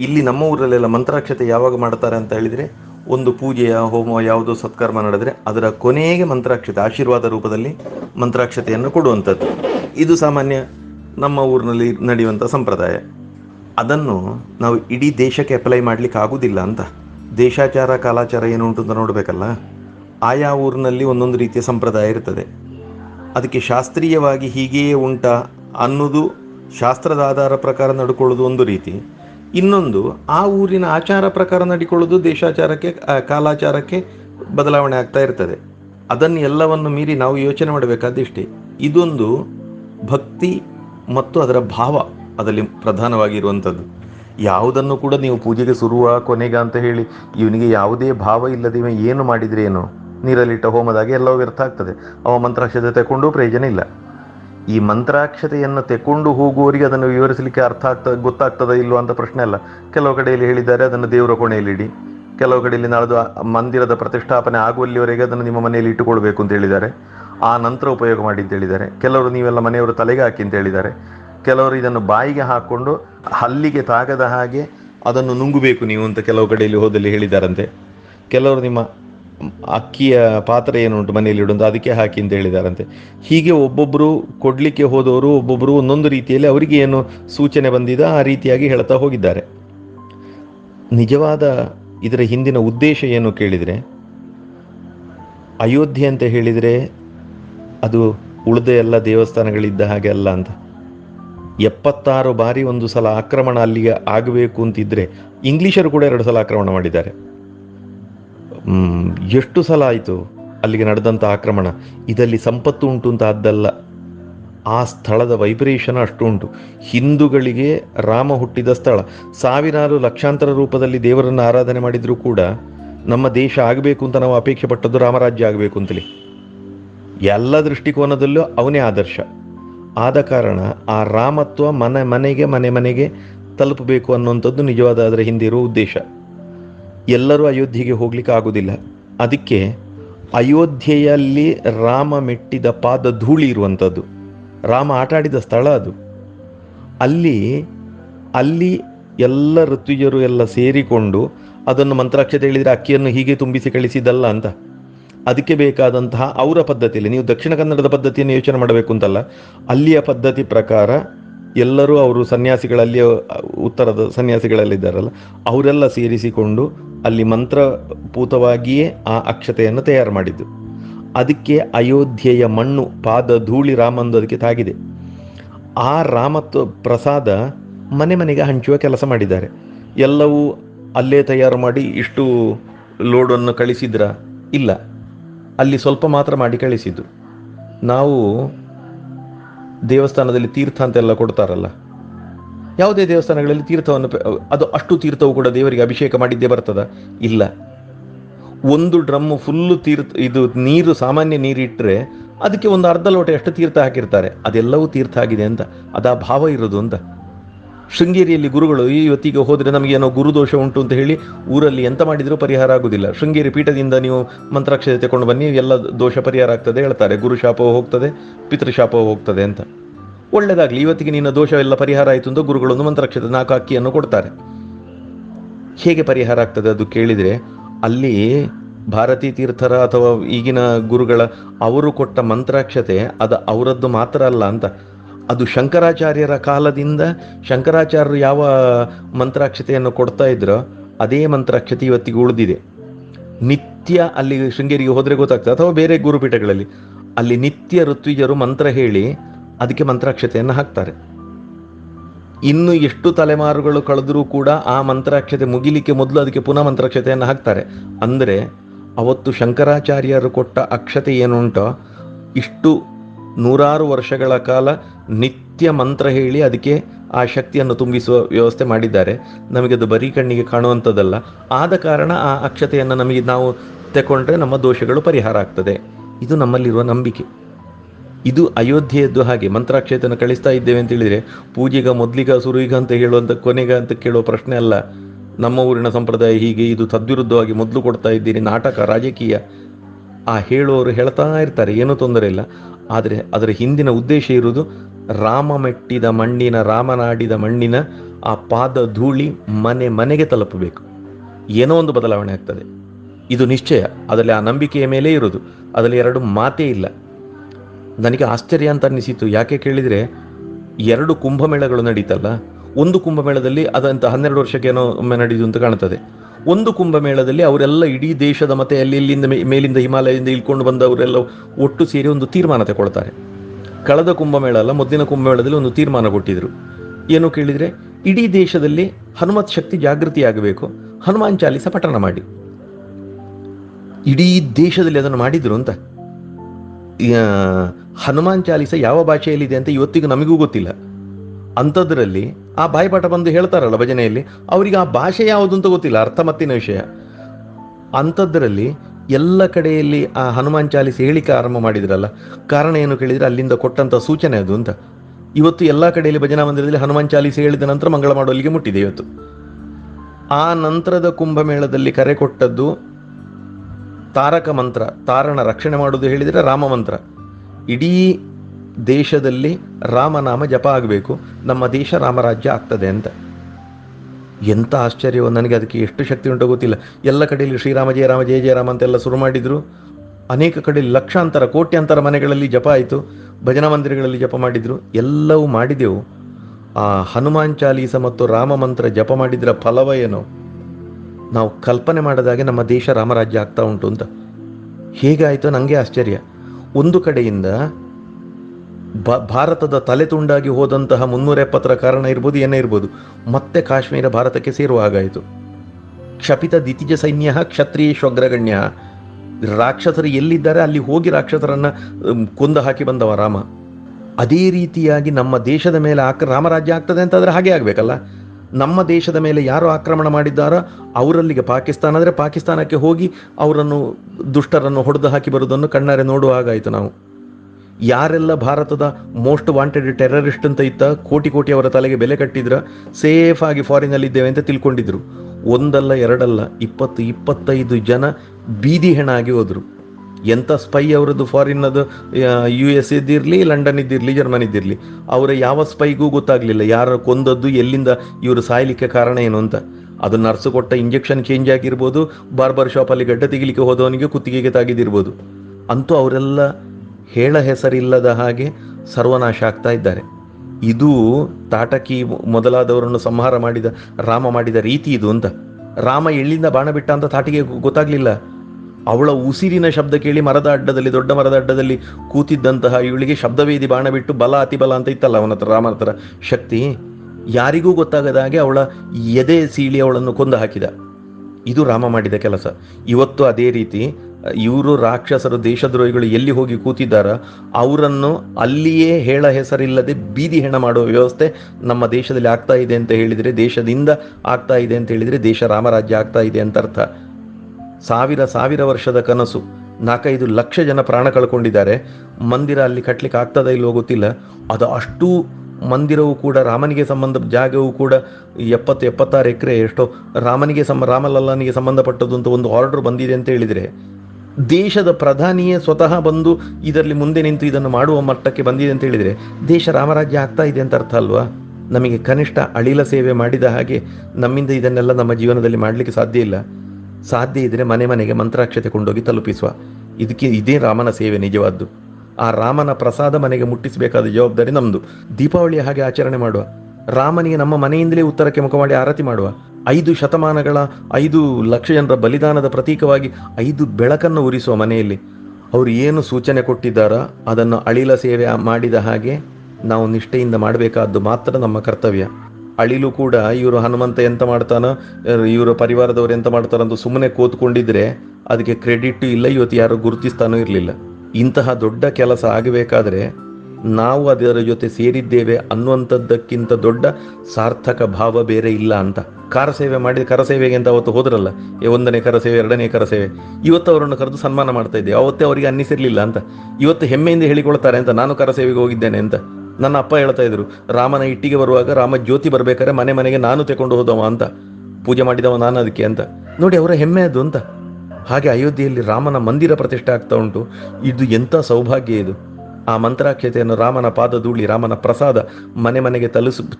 ಇಲ್ಲಿ ನಮ್ಮ ಊರಲ್ಲೆಲ್ಲ ಮಂತ್ರಾಕ್ಷತೆ ಯಾವಾಗ ಮಾಡ್ತಾರೆ ಅಂತ ಹೇಳಿದರೆ ಒಂದು ಪೂಜೆಯ, ಹೋಮ, ಯಾವುದೋ ಸತ್ಕರ್ಮ ನಡೆದರೆ ಅದರ ಕೊನೆಗೆ ಮಂತ್ರಾಕ್ಷತೆ, ಆಶೀರ್ವಾದ ರೂಪದಲ್ಲಿ ಮಂತ್ರಾಕ್ಷತೆಯನ್ನು ಕೊಡುವಂಥದ್ದು. ಇದು ಸಾಮಾನ್ಯ ನಮ್ಮ ಊರಿನಲ್ಲಿ ನಡೆಯುವಂಥ ಸಂಪ್ರದಾಯ. ಅದನ್ನು ನಾವು ಇಡೀ ದೇಶಕ್ಕೆ ಅಪ್ಲೈ ಮಾಡಲಿಕ್ಕೆ ಆಗುವುದಿಲ್ಲ ಅಂತ. ದೇಶಾಚಾರ, ಕಾಲಾಚಾರ ಏನು ಉಂಟು ಅಂತ ನೋಡಬೇಕಲ್ಲ? ಆಯಾ ಊರಿನಲ್ಲಿ ಒಂದೊಂದು ರೀತಿಯ ಸಂಪ್ರದಾಯ ಇರ್ತದೆ. ಅದಕ್ಕೆ ಶಾಸ್ತ್ರೀಯವಾಗಿ ಹೀಗೆಯೇ ಉಂಟಾ ಅನ್ನೋದು ಶಾಸ್ತ್ರದ ಆಧಾರ ಪ್ರಕಾರ ನಡ್ಕೊಳ್ಳೋದು ಒಂದು ರೀತಿ. ಇನ್ನೊಂದು, ಆ ಊರಿನ ಆಚಾರ ಪ್ರಕಾರ ನಡಿಕೊಳ್ಳೋದು ದೇಶಾಚಾರಕ್ಕೆ ಕಾಲಾಚಾರಕ್ಕೆ ಬದಲಾವಣೆ ಆಗ್ತಾ ಇರ್ತದೆ. ಅದನ್ನು ಎಲ್ಲವನ್ನು ಮೀರಿ ನಾವು ಯೋಚನೆ ಮಾಡಬೇಕಾದಿಷ್ಟೇ ಇದೊಂದು ಭಕ್ತಿ ಮತ್ತು ಅದರ ಭಾವ ಅದರಲ್ಲಿ ಪ್ರಧಾನವಾಗಿರುವಂಥದ್ದು. ಯಾವುದನ್ನು ಕೂಡ ನೀವು ಪೂಜೆಗೆ ಶುರುವ ಕೊನೆಗ ಅಂತ ಹೇಳಿ, ಇವನಿಗೆ ಯಾವುದೇ ಭಾವ ಇಲ್ಲದೆ ಏನು ಮಾಡಿದ್ರೆ ಏನು ನೀರಲ್ಲಿಟ್ಟ ಹೋಮದಾಗೆ ಎಲ್ಲವೂ ವ್ಯರ್ಥ ಆಗ್ತದೆ. ಅವ ಮಂತ್ರಾಕ್ಷತೆ ತಗೊಂಡು ಪ್ರಯೋಜನ ಇಲ್ಲ. ಈ ಮಂತ್ರಾಕ್ಷತೆಯನ್ನು ತೆಕೊಂಡು ಹೋಗುವವರಿಗೆ ಅದನ್ನು ವಿವರಿಸಲಿಕ್ಕೆ ಅರ್ಥ ಆಗ್ತದೆ ಗೊತ್ತಾಗ್ತದ ಇಲ್ವಾ ಅಂತ ಪ್ರಶ್ನೆ ಅಲ್ಲ. ಕೆಲವು ಕಡೆಯಲ್ಲಿ ಹೇಳಿದ್ದಾರೆ, ಅದನ್ನು ದೇವರ ಕೋಣೆಯಲ್ಲಿ ಇಡಿ. ಕೆಲವು ಕಡೆಯಲ್ಲಿ ನಾಳೆದು ಮಂದಿರದ ಪ್ರತಿಷ್ಠಾಪನೆ ಆಗುವಲ್ಲಿವರೆಗೆ ಅದನ್ನು ನಿಮ್ಮ ಮನೆಯಲ್ಲಿ ಇಟ್ಟುಕೊಳ್ಬೇಕು ಅಂತ ಹೇಳಿದ್ದಾರೆ. ಆ ನಂತರ ಉಪಯೋಗ ಮಾಡಿ ಅಂತ ಹೇಳಿದ್ದಾರೆ. ಕೆಲವರು ನೀವೆಲ್ಲ ಮನೆಯವರು ತಲೆಗೆ ಹಾಕಿ ಅಂತ ಹೇಳಿದ್ದಾರೆ. ಕೆಲವರು ಇದನ್ನು ಬಾಯಿಗೆ ಹಾಕ್ಕೊಂಡು ಹಲ್ಲಿಗೆ ತಾಗದ ಹಾಗೆ ಅದನ್ನು ನುಂಗಬೇಕು ನೀವು ಅಂತ ಕೆಲವು ಕಡೆಯಲ್ಲಿ ಹೋದಲ್ಲಿ ಹೇಳಿದ್ದಾರಂತೆ. ಕೆಲವರು ನಿಮ್ಮ ಅಕ್ಕಿಯ ಪಾತ್ರೆ ಏನುಂಟು ಮನೆಯಲ್ಲಿ ಇಡುವಂತ ಅದಕ್ಕೆ ಹಾಕಿ ಅಂತ ಹೇಳಿದಾರಂತೆ. ಹೀಗೆ ಒಬ್ಬೊಬ್ಬರು ಕೊಡ್ಲಿಕ್ಕೆ ಹೋದವರು ಒಬ್ಬೊಬ್ಬರು ಒಂದೊಂದು ರೀತಿಯಲ್ಲಿ ಅವರಿಗೆ ಏನು ಸೂಚನೆ ಬಂದಿದೆ ಆ ರೀತಿಯಾಗಿ ಹೇಳ್ತಾ ಹೋಗಿದ್ದಾರೆ. ನಿಜವಾದ ಇದರ ಹಿಂದಿನ ಉದ್ದೇಶ ಏನು ಕೇಳಿದರೆ, ಅಯೋಧ್ಯೆ ಅಂತ ಹೇಳಿದರೆ ಅದು ಉಳಿದ ಎಲ್ಲ ದೇವಸ್ಥಾನಗಳಿದ್ದ ಹಾಗೆ ಅಲ್ಲ ಅಂತ. ಎಪ್ಪತ್ತಾರು ಬಾರಿ ಒಂದು ಸಲ ಆಕ್ರಮಣ ಅಲ್ಲಿಗೆ ಆಗಬೇಕು ಅಂತಿದ್ದರೆ ಇಂಗ್ಲಿಷರು ಕೂಡ ಎರಡು ಸಲ ಆಕ್ರಮಣ ಮಾಡಿದ್ದಾರೆ. ಎಷ್ಟು ಸಲ ಆಯಿತು ಅಲ್ಲಿಗೆ ನಡೆದಂಥ ಆಕ್ರಮಣ? ಇದರಲ್ಲಿ ಸಂಪತ್ತು ಉಂಟು ಅಂತ ಆದ್ದಲ್ಲ. ಆ ಸ್ಥಳದ ವೈಬ್ರೇಷನ್ ಅಷ್ಟು ಉಂಟು. ಹಿಂದೂಗಳಿಗೆ ರಾಮ ಹುಟ್ಟಿದ ಸ್ಥಳ. ಸಾವಿರಾರು ಲಕ್ಷಾಂತರ ರೂಪದಲ್ಲಿ ದೇವರನ್ನು ಆರಾಧನೆ ಮಾಡಿದರೂ ಕೂಡ ನಮ್ಮ ದೇಶ ಆಗಬೇಕು ಅಂತ ನಾವು ಅಪೇಕ್ಷೆ ಪಟ್ಟದ್ದು ರಾಮರಾಜ್ಯ ಆಗಬೇಕು ಅಂತಲೇ ಎಲ್ಲ ದೃಷ್ಟಿಕೋನದಲ್ಲೂ ಅವನೇ ಆದರ್ಶ. ಆದ ಕಾರಣ ಆ ರಾಮತ್ವ ಮನೆ ಮನೆಗೆ ಮನೆ ಮನೆಗೆ ತಲುಪಬೇಕು ಅನ್ನುವಂಥದ್ದು ನಿಜವಾದ ಅದರ ಹಿಂದಿರುವ ಉದ್ದೇಶ. ಎಲ್ಲರೂ ಅಯೋಧ್ಯೆಗೆ ಹೋಗ್ಲಿಕ್ಕೆ ಆಗೋದಿಲ್ಲ. ಅದಕ್ಕೆ ಅಯೋಧ್ಯೆಯಲ್ಲಿ ರಾಮ ಮೆಟ್ಟಿದ ಪಾದ ಧೂಳಿ ಇರುವಂಥದ್ದು. ರಾಮ ಆಟಾಡಿದ ಸ್ಥಳ ಅದು. ಅಲ್ಲಿ ಅಲ್ಲಿ ಎಲ್ಲ ಋತುಜರು ಎಲ್ಲ ಸೇರಿಕೊಂಡು ಅದನ್ನು ಮಂತ್ರಾಕ್ಷತೆ ಹೇಳಿದರೆ ಅಕ್ಕಿಯನ್ನು ಹೀಗೆ ತುಂಬಿಸಿ ಕಳಿಸಿದಲ್ಲ ಅಂತ. ಅದಕ್ಕೆ ಬೇಕಾದಂತಹ ಅವರ ಪದ್ಧತಿಯಲ್ಲಿ, ನೀವು ದಕ್ಷಿಣ ಕನ್ನಡದ ಪದ್ಧತಿಯನ್ನು ಯೋಚನೆ ಮಾಡಬೇಕು ಅಂತಲ್ಲ, ಅಲ್ಲಿಯ ಪದ್ಧತಿ ಪ್ರಕಾರ ಎಲ್ಲರೂ ಅವರು ಸನ್ಯಾಸಿಗಳಲ್ಲಿ, ಉತ್ತರದ ಸನ್ಯಾಸಿಗಳಲ್ಲಿದ್ದಾರಲ್ಲ, ಅವರೆಲ್ಲ ಸೇರಿಸಿಕೊಂಡು ಅಲ್ಲಿ ಮಂತ್ರಪೂತವಾಗಿಯೇ ಆ ಅಕ್ಷತೆಯನ್ನು ತಯಾರು ಮಾಡಿದ್ದು. ಅದಕ್ಕೆ ಅಯೋಧ್ಯೆಯ ಮಣ್ಣು, ಪಾದ ಧೂಳಿ ರಾಮಂದು ಅದಕ್ಕೆ ತಾಗಿದೆ. ಆ ರಾಮತ್ವ ಪ್ರಸಾದ ಮನೆ ಮನೆಗೆ ಹಂಚುವ ಕೆಲಸ ಮಾಡಿದ್ದಾರೆ. ಎಲ್ಲವೂ ಅಲ್ಲೇ ತಯಾರು ಮಾಡಿ ಇಷ್ಟು ಲೋಡನ್ನು ಕಳಿಸಿದ್ರ? ಇಲ್ಲ. ಅಲ್ಲಿ ಸ್ವಲ್ಪ ಮಾತ್ರ ಮಾಡಿ ಕಳಿಸಿದ್ದು. ನಾವು ದೇವಸ್ಥಾನದಲ್ಲಿ ತೀರ್ಥ ಅಂತೆಲ್ಲ ಕೊಡ್ತಾರಲ್ಲ? ಯಾವುದೇ ದೇವಸ್ಥಾನಗಳಲ್ಲಿ ತೀರ್ಥವನ್ನು ಅದು ಅಷ್ಟು ತೀರ್ಥವು ಕೂಡ ದೇವರಿಗೆ ಅಭಿಷೇಕ ಮಾಡಿದ್ದೇ ಬರ್ತದ? ಇಲ್ಲ. ಒಂದು ಡ್ರಮ್ಮು ಫುಲ್ಲು ತೀರ್ಥ, ಇದು ನೀರು, ಸಾಮಾನ್ಯ ನೀರಿಟ್ಟರೆ ಅದಕ್ಕೆ ಒಂದು ಅರ್ಧ ಲೋಟ ಎಷ್ಟು ತೀರ್ಥ ಹಾಕಿರ್ತಾರೆ. ಅದೆಲ್ಲವೂ ತೀರ್ಥ ಆಗಿದೆ ಅಂತ. ಅದಾ ಭಾವ ಇರೋದು ಅಂತ. ಶೃಂಗೇರಿಯಲ್ಲಿ ಗುರುಗಳು ಇವತ್ತಿಗೆ ಹೋದರೆ ನಮಗೆ ಏನೋ ಗುರುದೋಷ ಉಂಟು ಅಂತ ಹೇಳಿ ಊರಲ್ಲಿ ಎಂತ ಮಾಡಿದರೂ ಪರಿಹಾರ ಆಗುವುದಿಲ್ಲ ಶೃಂಗೇರಿ ಪೀಠದಿಂದ ನೀವು ಮಂತ್ರಾಕ್ಷತೆ ತಗೊಂಡು ಬನ್ನಿ, ಎಲ್ಲ ದೋಷ ಪರಿಹಾರ ಆಗ್ತದೆ ಹೇಳ್ತಾರೆ. ಗುರು ಶಾಪವು ಹೋಗ್ತದೆ ಪಿತೃಶಾಪವು ಹೋಗ್ತದೆ ಅಂತ. ಒಳ್ಳೆದಾಗ್ಲಿ, ಇವತ್ತಿಗೆ ನಿನ್ನ ದೋಷ ಎಲ್ಲ ಪರಿಹಾರ ಆಯಿತು ಅಂತ ಗುರುಗಳೊಂದು ಮಂತ್ರಾಕ್ಷತೆ ನಾಲ್ಕು ಅಕ್ಕಿಯನ್ನು ಕೊಡ್ತಾರೆ. ಹೇಗೆ ಪರಿಹಾರ ಆಗ್ತದೆ ಅದು ಕೇಳಿದರೆ, ಅಲ್ಲಿ ಭಾರತೀ ತೀರ್ಥರ ಅಥವಾ ಈಗಿನ ಗುರುಗಳ ಅವರು ಕೊಟ್ಟ ಮಂತ್ರಾಕ್ಷತೆ ಅದು ಅವರದ್ದು ಮಾತ್ರ ಅಲ್ಲ ಅಂತ. ಅದು ಶಂಕರಾಚಾರ್ಯರ ಕಾಲದಿಂದ ಶಂಕರಾಚಾರ್ಯರು ಯಾವ ಮಂತ್ರಾಕ್ಷತೆಯನ್ನು ಕೊಡ್ತಾ ಇದ್ರೋ ಅದೇ ಮಂತ್ರಾಕ್ಷತೆ ಇವತ್ತಿಗೆ ಉಳಿದಿದೆ. ನಿತ್ಯ ಅಲ್ಲಿ ಶೃಂಗೇರಿಗೆ ಹೋದರೆ ಗೊತ್ತಾಗ್ತದೆ. ಅಥವಾ ಬೇರೆ ಗುರುಪೀಠಗಳಲ್ಲಿ ಅಲ್ಲಿ ನಿತ್ಯ ಋತ್ವಿಜರು ಮಂತ್ರ ಹೇಳಿ ಅದಕ್ಕೆ ಮಂತ್ರಾಕ್ಷತೆಯನ್ನು ಹಾಕ್ತಾರೆ. ಇನ್ನು ಎಷ್ಟು ತಲೆಮಾರುಗಳು ಕಳೆದರೂ ಕೂಡ ಆ ಮಂತ್ರಾಕ್ಷತೆ ಮುಗಿಲಿಕ್ಕೆ ಮೊದಲು ಅದಕ್ಕೆ ಪುನಃ ಮಂತ್ರಾಕ್ಷತೆಯನ್ನು ಹಾಕ್ತಾರೆ. ಅಂದರೆ ಅವತ್ತು ಶಂಕರಾಚಾರ್ಯರು ಕೊಟ್ಟ ಅಕ್ಷತೆ ಏನುಂಟೋ ಇಷ್ಟು ನೂರಾರು ವರ್ಷಗಳ ಕಾಲ ನಿತ್ಯ ಮಂತ್ರ ಹೇಳಿ ಅದಕ್ಕೆ ಆ ಶಕ್ತಿಯನ್ನು ತುಂಬಿಸುವ ವ್ಯವಸ್ಥೆ ಮಾಡಿದ್ದಾರೆ. ನಮಗೆ ಅದು ಬರೀ ಕಣ್ಣಿಗೆ ಕಾಣುವಂಥದ್ದಲ್ಲ. ಆದ ಕಾರಣ ಆ ಅಕ್ಷತೆಯನ್ನು ನಮಗೆ ನಾವು ತಗೊಂಡ್ರೆ ನಮ್ಮ ದೋಷಗಳು ಪರಿಹಾರ ಆಗ್ತದೆ. ಇದು ನಮ್ಮಲ್ಲಿರುವ ನಂಬಿಕೆ. ಇದು ಅಯೋಧ್ಯೆಯದ್ದು ಹಾಗೆ. ಮಂತ್ರಾಕ್ಷತೆಯನ್ನು ಕಳಿಸ್ತಾ ಇದ್ದೇವೆ ಅಂತ ಹೇಳಿದರೆ, ಪೂಜೆಗ, ಮೊದಲಿಗ ಸುರುವಿಗ ಅಂತ ಹೇಳುವಂಥ ಕೊನೆಗ ಅಂತ ಕೇಳುವ ಪ್ರಶ್ನೆ ಅಲ್ಲ. ನಮ್ಮ ಊರಿನ ಸಂಪ್ರದಾಯ ಹೀಗೆ. ಇದು ತದ್ವಿರುದ್ಧವಾಗಿ ಮೊದಲು ಕೊಡ್ತಾ ಇದ್ದೀರಿ. ನಾಟಕ, ರಾಜಕೀಯ. ಆ ಹೇಳುವವರು ಹೇಳ್ತಾ ಇರ್ತಾರೆ, ಏನೂ ತೊಂದರೆ ಇಲ್ಲ. ಆದರೆ ಅದರ ಹಿಂದಿನ ಉದ್ದೇಶ ಇರುವುದು ರಾಮ ಮೆಟ್ಟಿದ ಮಣ್ಣಿನ, ರಾಮನಾಡಿದ ಮಣ್ಣಿನ ಆ ಪಾದ ಧೂಳಿ ಮನೆ ಮನೆಗೆ ತಲುಪಬೇಕು. ಏನೋ ಒಂದು ಬದಲಾವಣೆ ಆಗ್ತದೆ. ಇದು ನಿಶ್ಚಯ. ಅದರಲ್ಲಿ ಆ ನಂಬಿಕೆಯ ಮೇಲೆ ಇರೋದು ಅದರಲ್ಲಿ ಎರಡು ಮಾತೇ ಇಲ್ಲ. ನನಗೆ ಆಶ್ಚರ್ಯ ಅಂತ ಅನ್ನಿಸಿತು ಯಾಕೆ ಕೇಳಿದರೆ, ಎರಡು ಕುಂಭಮೇಳಗಳು ನಡೀತಲ್ಲ. ಒಂದು ಕುಂಭಮೇಳದಲ್ಲಿ ಅದಂತ ಹನ್ನೆರಡು ವರ್ಷಕ್ಕೆ ಏನೋ ಒಮ್ಮೆ ನಡೆಯುದು ಅಂತ ಕಾಣ್ತದೆ ಒಂದು ಕುಂಭಮೇಳದಲ್ಲಿ ಅವರೆಲ್ಲ ಇಡೀ ದೇಶದ ಮತ್ತೆ ಅಲ್ಲಿ ಇಲ್ಲಿಂದ ಮೇಲಿಂದ ಹಿಮಾಲಯದಿಂದ ಇಳ್ಕೊಂಡು ಬಂದವರೆಲ್ಲ ಒಟ್ಟು ಸೇರಿ ಒಂದು ತೀರ್ಮಾನ ತಗೊಳ್ತಾರೆ ಕಳೆದ ಕುಂಭಮೇಳ ಅಲ್ಲ, ಮೊದಲಿನ ಕುಂಭಮೇಳದಲ್ಲಿ ಒಂದು ತೀರ್ಮಾನ ಕೊಟ್ಟಿದ್ರು. ಏನು ಕೇಳಿದರೆ, ಇಡೀ ದೇಶದಲ್ಲಿ ಹನುಮತ್ ಶಕ್ತಿ ಜಾಗೃತಿ ಆಗಬೇಕು ಹನುಮಾನ್ ಚಾಲಿಸ ಪಠಣ ಮಾಡಿ. ಇಡೀ ದೇಶದಲ್ಲಿ ಅದನ್ನು ಮಾಡಿದ್ರು ಅಂತ. ಹನುಮಾನ್ ಚಾಲಿಸ ಯಾವ ಭಾಷೆಯಲ್ಲಿದೆ ಅಂತ ಇವತ್ತಿಗೂ ನಮಗೂ ಗೊತ್ತಿಲ್ಲ. ಅಂಥದ್ರಲ್ಲಿ ಆ ಬಾಯಿಪಾಠ ಬಂದು ಹೇಳ್ತಾರಲ್ಲ ಭಜನೆಯಲ್ಲಿ, ಅವರಿಗೆ ಆ ಭಾಷೆ ಯಾವುದು ಅಂತ ಗೊತ್ತಿಲ್ಲ ಅರ್ಥ ಮತ್ತಿನ ವಿಷಯ. ಅಂಥದ್ರಲ್ಲಿ ಎಲ್ಲ ಕಡೆಯಲ್ಲಿ ಆ ಹನುಮಾನ್ ಚಾಲಿಸ್ ಹೇಳಿಕೆ ಆರಂಭ ಮಾಡಿದ್ರಲ್ಲ, ಕಾರಣ ಏನು ಕೇಳಿದರೆ ಅಲ್ಲಿಂದ ಕೊಟ್ಟಂಥ ಸೂಚನೆ ಅದು ಅಂತ. ಇವತ್ತು ಎಲ್ಲ ಕಡೆಯಲ್ಲಿ ಭಜನಾ ಮಂದಿರದಲ್ಲಿ ಹನುಮಾನ್ ಚಾಲಿಸಿ ಹೇಳಿದ ನಂತರ ಮಂಗಳ ಮಾಡುವಲ್ಲಿಗೆ ಮುಟ್ಟಿದೆ ಇವತ್ತು. ಆ ನಂತರದ ಕುಂಭಮೇಳದಲ್ಲಿ ಕರೆ ಕೊಟ್ಟದ್ದು ತಾರಕ ಮಂತ್ರ, ತಾರಣ ರಕ್ಷಣೆ ಮಾಡುವುದು ಹೇಳಿದರೆ ರಾಮ ಮಂತ್ರ. ಇಡೀ ದೇಶದಲ್ಲಿ ರಾಮನಾಮ ಜಪ ಆಗಬೇಕು. ನಮ್ಮ ದೇಶ ರಾಮರಾಜ್ಯ ಆಗ್ತದೆ ಅಂತ. ಎಂಥ ಆಶ್ಚರ್ಯವೋ ನನಗೆ ಅದಕ್ಕೆ ಎಷ್ಟು ಶಕ್ತಿ ಉಂಟೋ ಗೊತ್ತಿಲ್ಲ. ಎಲ್ಲ ಕಡೆಯಲ್ಲಿ ಶ್ರೀರಾಮ ಜಯ ರಾಮ, ಜಯ ಜಯ ರಾಮ ಅಂತೆಲ್ಲ ಶುರು ಮಾಡಿದ್ರು. ಅನೇಕ ಕಡೆ ಲಕ್ಷಾಂತರ, ಕೋಟ್ಯಾಂತರ ಮನೆಗಳಲ್ಲಿ ಜಪ ಆಯಿತು. ಭಜನಾ ಮಂದಿರಗಳಲ್ಲಿ ಜಪ ಮಾಡಿದ್ರು. ಎಲ್ಲವೂ ಮಾಡಿದೆವು. ಆ ಹನುಮಾನ್ ಚಾಲೀಸ ಮತ್ತು ರಾಮ ಮಂತ್ರ ಜಪ ಮಾಡಿದ್ರ ಫಲವ ಏನೋ ನಾವು ಕಲ್ಪನೆ ಮಾಡದಾಗೆ ನಮ್ಮ ದೇಶ ರಾಮರಾಜ್ಯ ಆಗ್ತಾ ಉಂಟು ಅಂತ. ಹೇಗಾಯಿತು? ನನಗೆ ಆಶ್ಚರ್ಯ. ಒಂದು ಕಡೆಯಿಂದ ಬ- ಭಾರತದ ತಲೆ ತುಂಡಾಗಿ ಹೋದಂತಹ ಮುನ್ನೂರ ಎಪ್ಪತ್ತರ ಕಾರಣ ಇರ್ಬೋದು, ಏನೇ ಇರ್ಬೋದು, ಮತ್ತೆ ಕಾಶ್ಮೀರ ಭಾರತಕ್ಕೆ ಸೇರುವ ಹಾಗಾಯಿತು. ಕ್ಷಪಿತ ದಿತಿಜ ಸೈನ್ಯ ಕ್ಷತ್ರಿಯೇಶ್ವಗ್ರಗಣ್ಯ ರಾಕ್ಷಸರು ಎಲ್ಲಿದ್ದಾರೆ, ಅಲ್ಲಿ ಹೋಗಿ ರಾಕ್ಷಸರನ್ನ ಕೊಂದ ಹಾಕಿ ಬಂದವ ರಾಮ. ಅದೇ ರೀತಿಯಾಗಿ ನಮ್ಮ ದೇಶದ ಮೇಲೆ ಆಕ್ರ, ರಾಮರಾಜ್ಯ ಆಗ್ತದೆ ಅಂತಂದರೆ ಹಾಗೆ ಆಗಬೇಕಲ್ಲ. ನಮ್ಮ ದೇಶದ ಮೇಲೆ ಯಾರು ಆಕ್ರಮಣ ಮಾಡಿದ್ದಾರೋ, ಅವರಲ್ಲಿಗೆ ಪಾಕಿಸ್ತಾನ ಅಂದರೆ ಪಾಕಿಸ್ತಾನಕ್ಕೆ ಹೋಗಿ ಅವರನ್ನು ದುಷ್ಟರನ್ನು ಹೊಡೆದು ಹಾಕಿ ಬರುವುದನ್ನು ಕಣ್ಣಾರೆ ನೋಡುವ ಹಾಗಾಯಿತು ನಾವು. ಯಾರೆಲ್ಲ ಭಾರತದ ಮೋಸ್ಟ್ ವಾಂಟೆಡ್ ಟೆರರಿಸ್ಟ್ ಅಂತ ಇತ್ತ ಕೋಟಿ ಕೋಟಿ ಅವರ ತಲೆಗೆ ಬೆಲೆ ಕಟ್ಟಿದ್ರ ಸೇಫ್ ಆಗಿ ಫಾರಿನಲ್ಲಿ ಇದ್ದೇವೆ ಅಂತ ತಿಳ್ಕೊಂಡಿದ್ರು. ಒಂದಲ್ಲ, ಎರಡಲ್ಲ, ಇಪ್ಪತ್ತು, ಇಪ್ಪತ್ತೈದು ಜನ ಬೀದಿ ಹೆಣ ಆಗಿ ಹೋದ್ರು. ಎಂಥ ಸ್ಪೈ ಅವರದ್ದು ಫಾರಿನ್ನದು ಯು ಎಸ್ ಇದ್ದಿರಲಿ ಲಂಡನ್ ಇದ್ದಿರಲಿ ಜರ್ಮನ್ ಇದ್ದಿರಲಿ. ಅವರ ಯಾವ ಸ್ಪೈಗೂ ಗೊತ್ತಾಗಲಿಲ್ಲ. ಯಾರ ಕೊಂದದ್ದು, ಎಲ್ಲಿಂದ ಇವರು ಸಾಯಲಿಕ್ಕೆ ಕಾರಣ ಏನು ಅಂತ. ಅದು ನರ್ಸ್ ಕೊಟ್ಟ ಇಂಜೆಕ್ಷನ್ ಚೇಂಜ್ ಆಗಿರ್ಬೋದು ಬಾರ್ಬರ್ ಶಾಪಲ್ಲಿ ಗಡ್ಡ ತೆಗಿಲಿಕ್ಕೆ ಹೋದವನಿಗೆ ಕುತ್ತಿಗೆಗೆ ತಾಗಿದಿರ್ಬೋದು. ಅಂತೂ ಅವರೆಲ್ಲ ಹೇಳ ಹೆಸರಿಲ್ಲದ ಹಾಗೆ ಸರ್ವನಾಶ ಆಗ್ತಾ ಇದ್ದಾರೆ. ಇದು ತಾಟಕಿ ಮೊದಲಾದವರನ್ನು ಸಂಹಾರ ಮಾಡಿದ, ರಾಮ ಮಾಡಿದ ರೀತಿ ಇದು ಅಂತ. ರಾಮ ಎಳ್ಳಿಂದ ಬಾಣ ಬಿಟ್ಟ ಅಂತ ತಾಟಿಗೆ ಗೊತ್ತಾಗ್ಲಿಲ್ಲ. ಅವಳ ಉಸಿರಿನ ಶಬ್ದ ಕೇಳಿ ಮರದ ಅಡ್ಡದಲ್ಲಿ, ದೊಡ್ಡ ಮರದ ಅಡ್ಡದಲ್ಲಿ ಕೂತಿದ್ದಂತಹ ಇವಳಿಗೆ ಶಬ್ದವೇದಿ ಬಾಣ ಬಿಟ್ಟು ಬಲ ಅತಿ ಬಲ ಅಂತ ಇತ್ತಲ್ಲ ಅವನ ಹತ್ರ, ರಾಮನ ಹತ್ರ. ಶಕ್ತಿ ಯಾರಿಗೂ ಗೊತ್ತಾಗದ ಹಾಗೆ ಅವಳ ಎದೆ ಸೀಳಿ ಅವಳನ್ನು ಕೊಂದು ಹಾಕಿದ. ಇದು ರಾಮ ಮಾಡಿದ ಕೆಲಸ. ಇವತ್ತು ಅದೇ ರೀತಿ ಇವರು ರಾಕ್ಷಸರು, ದೇಶದ್ರೋಹಿಗಳು ಎಲ್ಲಿ ಹೋಗಿ ಕೂತಿದ್ದಾರ ಅವರನ್ನು ಅಲ್ಲಿಯೇ ಹೇಳ ಹೆಸರಿಲ್ಲದೆ ಬೀದಿ ಹೆಣ ಮಾಡುವ ವ್ಯವಸ್ಥೆ ನಮ್ಮ ದೇಶದಲ್ಲಿ ಆಗ್ತಾ ಇದೆ ಅಂತ ಹೇಳಿದರೆ, ದೇಶದಿಂದ ಆಗ್ತಾ ಇದೆ ಅಂತ ಹೇಳಿದರೆ ದೇಶ ರಾಮರಾಜ್ಯ ಆಗ್ತಾ ಇದೆ ಅಂತ ಅರ್ಥ. ಸಾವಿರ ಸಾವಿರ ವರ್ಷದ ಕನಸು. ನಾಲ್ಕೈದು ಲಕ್ಷ ಜನ ಪ್ರಾಣ ಕಳ್ಕೊಂಡಿದ್ದಾರೆ. ಮಂದಿರ ಅಲ್ಲಿ ಕಟ್ಲಿಕ್ಕೆ ಆಗ್ತದ ಇಲ್ವೋ ಗೊತ್ತಿಲ್ಲ. ಅದು ಅಷ್ಟು ಮಂದಿರವು ಕೂಡ, ರಾಮನಿಗೆ ಸಂಬಂಧ, ಜಾಗವು ಕೂಡ ಎಪ್ಪತ್ತು, ಎಪ್ಪತ್ತಾರು ಎಕರೆ ಎಷ್ಟೋ ರಾಮನಿಗೆ ಸಮ, ರಾಮಲಲ್ಲನಿಗೆ ಸಂಬಂಧಪಟ್ಟದ್ದು ಅಂತ ಒಂದು ಆರ್ಡರ್ ಬಂದಿದೆ ಅಂತ ಹೇಳಿದರೆ ದೇಶದ ಪ್ರಧಾನಿಯೇ ಸ್ವತಃ ಬಂದು ಇದರಲ್ಲಿ ಮುಂದೆ ನಿಂತು ಇದನ್ನು ಮಾಡುವ ಮಟ್ಟಕ್ಕೆ ಬಂದಿದೆ ಅಂತ ಹೇಳಿದರೆ ದೇಶ ರಾಮರಾಜ್ಯ ಆಗ್ತಾ ಇದೆ ಅಂತ ಅರ್ಥ ಅಲ್ವಾ? ನಮಗೆ ಕನಿಷ್ಠ ಅಳಿಲ ಸೇವೆ ಮಾಡಿದ ಹಾಗೆ ನಮ್ಮಿಂದ ಇದನ್ನೆಲ್ಲ ನಮ್ಮ ಜೀವನದಲ್ಲಿ ಮಾಡಲಿಕ್ಕೆ ಸಾಧ್ಯ ಇಲ್ಲ. ಸಾಧ್ಯ ಇದ್ದರೆ ಮನೆ ಮನೆಗೆ ಮಂತ್ರಾಕ್ಷತೆ ಕೊಂಡೋಗಿ ತಲುಪಿಸುವ. ಇದಕ್ಕೆ ಇದೇ ರಾಮನ ಸೇವೆ ನಿಜವಾದ್ದು. ಆ ರಾಮನ ಪ್ರಸಾದ ಮನೆಗೆ ಮುಟ್ಟಿಸಬೇಕಾದ ಜವಾಬ್ದಾರಿ ನಮ್ಮದು ದೀಪಾವಳಿಯ ಹಾಗೆ ಆಚರಣೆ ಮಾಡುವ. ರಾಮನಿಗೆ ನಮ್ಮ ಮನೆಯಿಂದಲೇ ಉತ್ತರಕ್ಕೆ ಮುಖ ಮಾಡಿ ಆರತಿ ಮಾಡುವ. ಐದು ಶತಮಾನಗಳ, ಐದು ಲಕ್ಷ ಜನರ ಬಲಿದಾನದ ಪ್ರತೀಕವಾಗಿ ಐದು ಬೆಳಕನ್ನು ಉರಿಸುವ ಮನೆಯಲ್ಲಿ ಅವರು ಏನು ಸೂಚನೆ ಕೊಟ್ಟಿದ್ದಾರೋ ಅದನ್ನು ಅಳಿಲ ಸೇವೆ ಮಾಡಿದ ಹಾಗೆ ನಾವು ನಿಷ್ಠೆಯಿಂದ ಮಾಡಬೇಕಾದ್ದು ಮಾತ್ರ ನಮ್ಮ ಕರ್ತವ್ಯ. ಅಳಿಲು ಕೂಡ ಇವರು ಹನುಮಂತ ಎಂತ ಮಾಡ್ತಾನೋ, ಇವರ ಪರಿವಾರದವರು ಎಂತ ಅಂತ ಸುಮ್ಮನೆ ಕೂತ್ಕೊಂಡಿದ್ರೆ ಅದಕ್ಕೆ ಕ್ರೆಡಿಟ್ ಇಲ್ಲ, ಇವತ್ತು ಯಾರು ಗುರುತಿಸ್ತಾನೂ ಇರಲಿಲ್ಲ. ಇಂತಹ ದೊಡ್ಡ ಕೆಲಸ ಆಗಬೇಕಾದ್ರೆ ನಾವು ಅದರ ಜೊತೆ ಸೇರಿದ್ದೇವೆ ಅನ್ನುವಂಥದ್ದಕ್ಕಿಂತ ದೊಡ್ಡ ಸಾರ್ಥಕ ಭಾವ ಬೇರೆ ಇಲ್ಲ ಅಂತ. ಕರಸೇವೆ ಕರ ಸೇವೆಗೆ ಅಂತ ಅವತ್ತು ಹೋದ್ರಲ್ಲ ಒಂದನೇ ಕರಸೇವೆ ಎರಡನೇ ಕರ ಸೇವೆ, ಇವತ್ತು ಅವರನ್ನು ಕರೆದು ಸನ್ಮಾನ ಮಾಡ್ತಾ ಇದ್ದೆ ಅವತ್ತೇ ಅವರಿಗೆ ಅನ್ನಿಸಿರ್ಲಿಲ್ಲ ಅಂತ. ಇವತ್ತು ಹೆಮ್ಮೆಯಿಂದ ಹೇಳಿಕೊಳ್ತಾರೆ ಅಂತ, ನಾನು ಕರ ಸೇವೆಗೆ ಹೋಗಿದ್ದೇನೆ ಅಂತ. ನನ್ನ ಅಪ್ಪ ಹೇಳ್ತಾ ಇದ್ರು, ರಾಮನ ಇಟ್ಟಿಗೆ ಬರುವಾಗ ರಾಮ ಜ್ಯೋತಿ ಬರ್ಬೇಕಾದ್ರೆ ಮನೆ ಮನೆಗೆ ನಾನು ತಗೊಂಡು ಹೋದವ ಅಂತ. ಪೂಜೆ ಮಾಡಿದವ ನಾನು ಅದಕ್ಕೆ ಅಂತ. ನೋಡಿ, ಅವರ ಹೆಮ್ಮೆ ಅದು ಅಂತ. ಹಾಗೆ ಅಯೋಧ್ಯೆಯಲ್ಲಿ ರಾಮನ ಮಂದಿರ ಪ್ರತಿಷ್ಠೆ ಆಗ್ತಾ ಉಂಟು. ಇದು ಎಂಥ ಸೌಭಾಗ್ಯ ಇದು. ಆ ಮಂತ್ರಾಕ್ಷತೆಯನ್ನು ರಾಮನ ಪಾದ ಧೂಳಿ ರಾಮನ ಪ್ರಸಾದ ಮನೆ ಮನೆಗೆ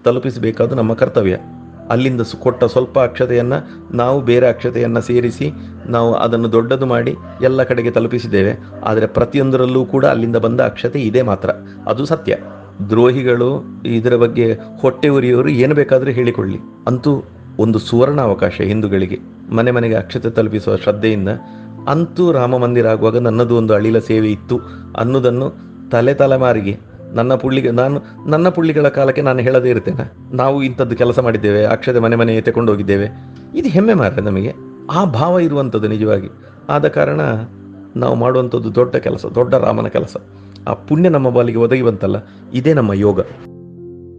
ತಲುಪಿಸಬೇಕಾದ್ದು ನಮ್ಮ ಕರ್ತವ್ಯ. ಅಲ್ಲಿಂದ ಕೊಟ್ಟ ಸ್ವಲ್ಪ ಅಕ್ಷತೆಯನ್ನು ನಾವು ಬೇರೆ ಅಕ್ಷತೆಯನ್ನು ಸೇರಿಸಿ ನಾವು ಅದನ್ನು ದೊಡ್ಡದು ಮಾಡಿ ಎಲ್ಲ ಕಡೆಗೆ ತಲುಪಿಸಿದ್ದೇವೆ. ಆದರೆ ಪ್ರತಿಯೊಂದರಲ್ಲೂ ಕೂಡ ಅಲ್ಲಿಂದ ಬಂದ ಅಕ್ಷತೆ ಇದೆ ಮಾತ್ರ. ಅದು ಸತ್ಯ. ದ್ರೋಹಿಗಳು ಇದರ ಬಗ್ಗೆ ಹೊಟ್ಟೆ ಉರಿಯವರು ಏನು ಬೇಕಾದರೂ ಹೇಳಿಕೊಳ್ಳಿ. ಅಂತೂ ಒಂದು ಸುವರ್ಣ ಅವಕಾಶ ಹಿಂದೂಗಳಿಗೆ. ಮನೆ ಮನೆಗೆ ಅಕ್ಷತೆ ತಲುಪಿಸುವ ಶ್ರದ್ಧೆಯಿಂದ ಅಂತೂ ರಾಮ ಮಂದಿರ ಆಗುವಾಗ ನನ್ನದು ಒಂದು ಅಳಿಲ ಸೇವೆ ಇತ್ತು. ಅನ್ನೋದನ್ನು ತಲೆ ತಲೆಮಾರಿಗೆ ನನ್ನ ಪುಳ್ಳಿಗೆ ನಾನು ನನ್ನ ಪುಳ್ಳಿಗಳ ಕಾಲಕ್ಕೆ ನಾನು ಹೇಳದೇ ಇರ್ತೇನೆ. ನಾವು ಇಂಥದ್ದು ಕೆಲಸ ಮಾಡಿದ್ದೇವೆ, ಅಕ್ಷತೆ ಮನೆ ಮನೆಗೆ ತಗೊಂಡು ಹೋಗಿದ್ದೇವೆ ಇದು ಹೆಮ್ಮೆ ಮಾರ ನಮಗೆ. ಆ ಭಾವ ಇರುವಂಥದ್ದು ನಿಜವಾಗಿ. ಆದ ಕಾರಣ ನಾವು ಮಾಡುವಂಥದ್ದು ದೊಡ್ಡ ಕೆಲಸ, ದೊಡ್ಡ ರಾಮನ ಕೆಲಸ. ಆ ಪುಣ್ಯ ನಮ್ಮ ಬಾಲಿಗೆ ಒದಗಿ ಬಂತಲ್ಲ, ಇದೇ ನಮ್ಮ ಯೋಗ.